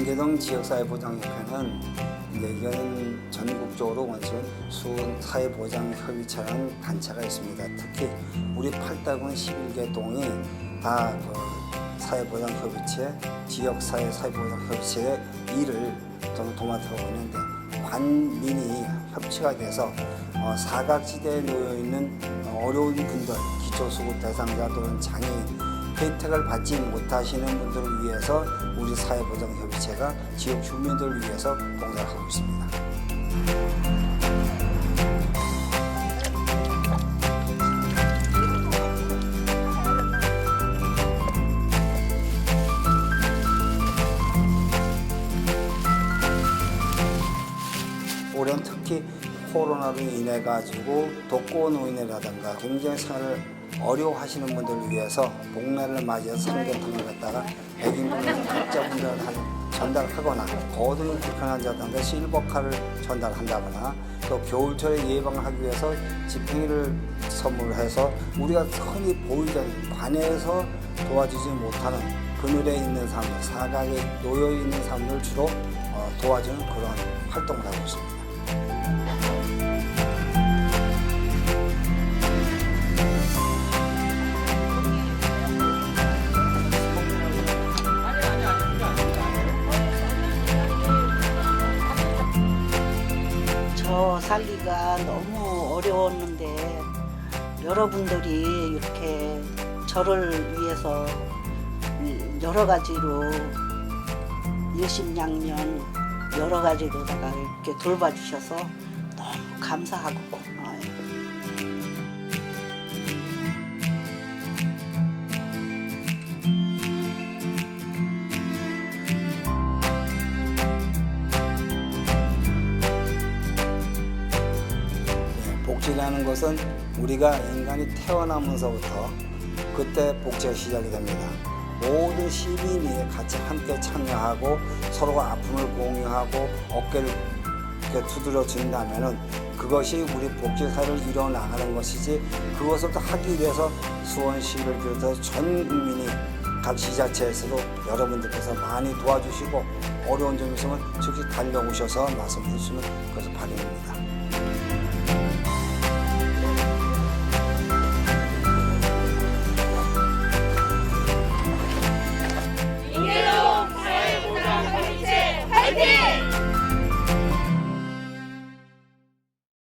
상계동 지역사회보장협회는 이거는 전국적으로 원칙은 수은 사회보장협의체라는 단체가 있습니다. 특히 우리 팔달군 11개 동이 다 그 사회보장협의체, 지역사회 사회보장협의체의 일을 저는 도맡아고 있는데 관민이 협치가 돼서 어, 사각지대에 놓여 있는 어, 어려운 분들, 기초수급 대상자 또는 장애인 혜택을 받지 못하시는 분들을 위해서 우리 사회보장협의체가 지역 주민들을 위해서 봉사를 하고 있습니다. 올해는 특히 코로나로 인해 가지고 독거 노인이라든가 굉장히 생활을 어려워하시는 분들을 위해서 복날을 맞이해서 삼계탕을 갖다가 백인분들 각자 분들한테 전달하거나 거동이 불편한 자들한테 실버카를 전달한다거나 또 겨울철에 예방하기 위해서 지팽이를 선물해서 우리가 흔히 보이던 관에서 도와주지 못하는 그늘에 있는 사람들, 사각에 놓여 있는 사람들을 주로 어, 도와주는 그런 활동을 하고 있습니다. 저 살기가 너무 어려웠는데 여러분들이 이렇게 저를 위해서 여러 가지로 일심양면 여러 가지로다가 이렇게 돌봐주셔서 너무 감사하고 고마워요. 복지라는 것은 우리가 인간이 태어나면서부터 그때 복지가 시작이 됩니다. 모든 시민이 같이 함께 참여하고 서로가 아픔을 공유하고 어깨를 이렇게 두드려 준다면은 그것이 우리 복지사를 이뤄나가는 것이지 그것을 또 하기 위해서 수원시를 비롯해서 전 국민이 각 지자체에서도 여러분들께서 많이 도와주시고 어려운 점이 있으면 즉시 달려오셔서 말씀 해 주시면 그것을 바랍니다.